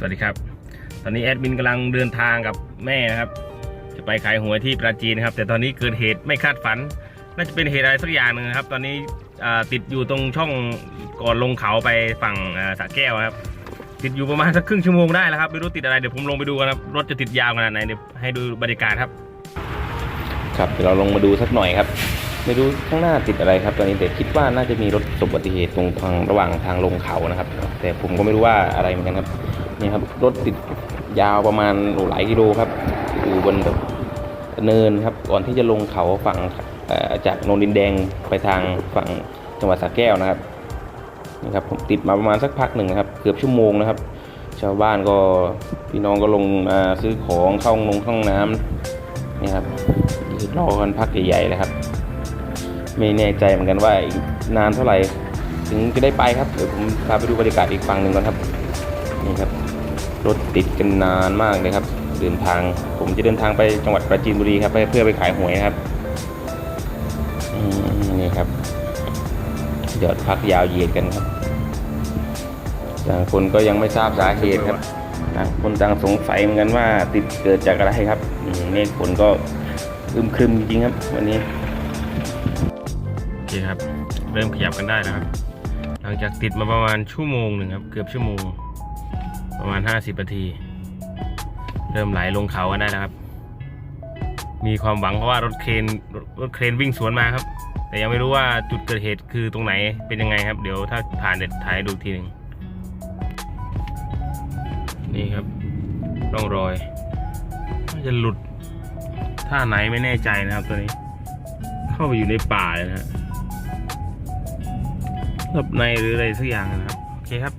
สวัสดีครับ ตอนนี้แอดมินกำลังเดินทางกับแม่นะครับ จะไปขายหวยที่ปราจีนครับ แต่ตอนนี้เกิดเหตุไม่คาดฝัน น่าจะเป็นเหตุอะไรสักอย่างหนึ่งครับ ตอนนี้ติดอยู่ตรงช่องก่อนลงเขาไปฝั่งสระแก้วครับ ติดอยู่ประมาณสักครึ่งชั่วโมงได้แล้วครับไม่รู้ติดอะไรเดี๋ยวผมลงไปดูกันครับรถจะติดยาวขนาดไหนเดี๋ยวให้ดูบรรยากาศครับ ครับเดี๋ยวเราลงมาดูสักหน่อยครับไม่รู้ข้างหน้าติดอะไรครับ ตอนนี้แต่คิดว่าน่าจะมีรถประสบอุบัติเหตุตรงทางระหว่างทางลงเขานะครับ แต่ผมก็ไม่รู้ว่าอะไรเหมือนกันครับ นี่ครับรถติดยาวประมาณหลายกิโลครับอยู่บนเนินครับก่อนที่จะลงเขาฝั่งจากโนนดินแดงไปทางฝั่งจังหวัดสระแก้วนะครับนี่ครับผมติดมาประมาณสักพักหนึ่งนะครับ เกือบชั่วโมงนะครับ ชาวบ้านก็พี่น้องก็ลงมาซื้อของเข้าห้องข้าห้องน้ำนี่ครับรอกันพักใหญ่ๆเลยครับ ไม่แน่ใจเหมือนกันว่าอีกนานเท่าไหร่ ถึงจะได้ไปครับเดี๋ยวผมพาไปดูบรรยากาศอีกฝั่งหนึ่งก่อนครับนี่ครับ รถติดกันนานมากเลยครับ เดินทางผมจะเดินทางไปจังหวัดปราจีนบุรีครับเพื่อไปขายหวยนะครับนี่ครับเดี๋ยวพักยาวเหยียดกันครับต่างคนก็ยังไม่ทราบสาเหตุครับต่างคนต่างสงสัยเหมือนกันว่าติดเกิดจากอะไรครับอืมเมฆฝนก็อึมครึมจริงครับ วันนี้โอเคครับ เริ่มขยับกันได้แล้วครับ หลังจากติดมาประมาณชั่วโมงหนึ่งครับ เกือบชั่วโมง ประมาณ 50นาที เริ่มไหลลงเขากันได้แล้วครับ มีความหวังเพราะว่ารถเครนรถรถเครนวิ่งสวนมาครับ แต่ยังไม่รู้ว่าจุดเกิดเหตุคือตรงไหนเป็นยังไงครับ เดี๋ยวถ้าผ่านเด็ดถ่ายดูทีหนึ่งนี่ครับร่องรอยน่าจะหลุดท่าไหนไม่แน่ใจนะครับตัวนี้ เข้าไปอยู่ในป่าเลยนะฮะหลบในหรืออะไรสักอย่างนะครับ โอเคครับ